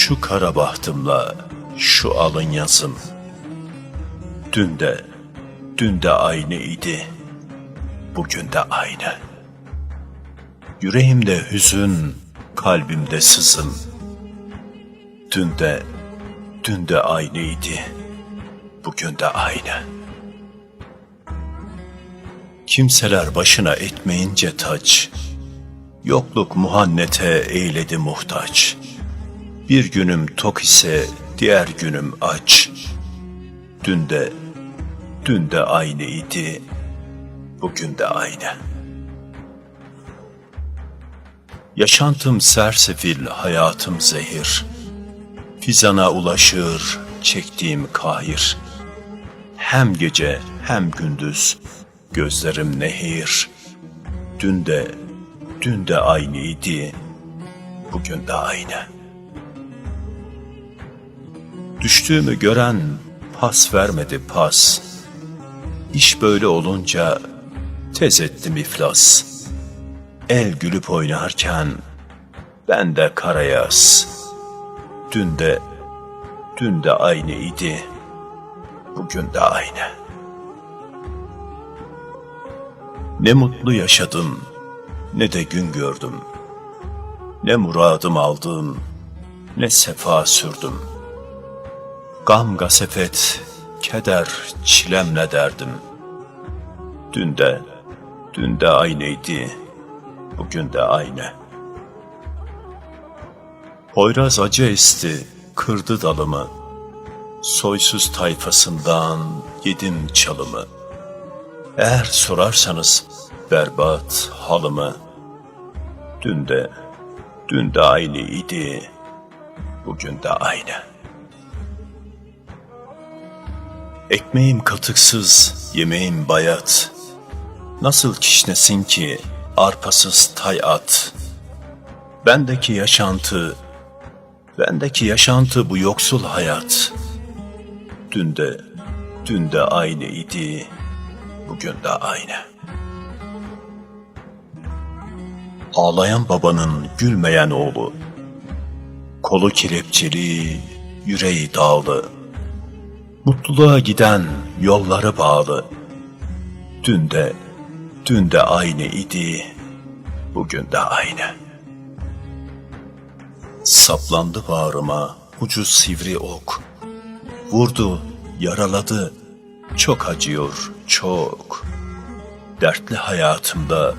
Şu kara bahtımla şu alın yazım. Dün de, dün de aynı idi. Bugün de aynı. Yüreğimde hüzün, kalbimde sızım. Dün de, dün de aynıydı. Bugün de aynı. Kimseler başına etmeyince taç, yokluk muhannete eyledi muhtaç. Bir günüm tok ise diğer günüm aç. Dün de, dün de aynıydı, bugün de aynı. Yaşantım sersefil, hayatım zehir. Fizana ulaşır çektiğim kahir. Hem gece hem gündüz gözlerim nehir. Dün de, dün de aynıydı, bugün de aynı. Düştüğümü gören pas vermedi pas. İş böyle olunca tez ettim iflas. El gülüp oynarken ben de karayaz. Dün de, dün de aynıydı, bugün de aynı. Ne mutlu yaşadım, ne de gün gördüm. Ne muradım aldım, ne sefa sürdüm. Gam gasefet, keder, çilemle derdim. Dün de, dün de aynıydı, bugün de aynı. Poyraz acı esti, kırdı dalımı. Soysuz tayfasından yedim çalımı. Eğer sorarsanız berbat halımı. Dün de, dün de aynıydı, bugün de aynı. Ekmeğim katıksız, yemeğim bayat. Nasıl kişnesin ki arpasız tay at? Bendeki yaşantı, bendeki yaşantı bu yoksul hayat. Dün de, dün de aynıydı, bugün de aynı. Ağlayan babanın gülmeyen oğlu, kolu kelepçeli, yüreği dağlı. Mutluluğa giden yolları bağlı. Dün de, dün de aynı idi, bugün de aynı. Saplandı bağrıma ucu sivri ok. Vurdu, yaraladı, çok acıyor, çok. Dertli hayatımda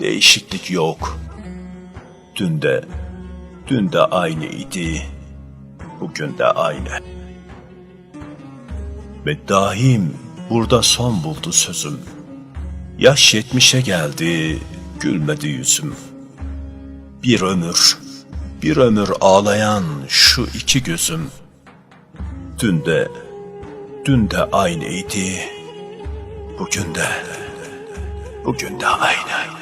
değişiklik yok. Dün de, dün de aynı idi, bugün de aynı. Ve dahim burada son buldu sözüm. Yaş yetmişe geldi, gülmedi yüzüm. Bir ömür, bir ömür ağlayan şu iki gözüm. Dün de, dün de aynıydı, bugün de, bugün de aynı.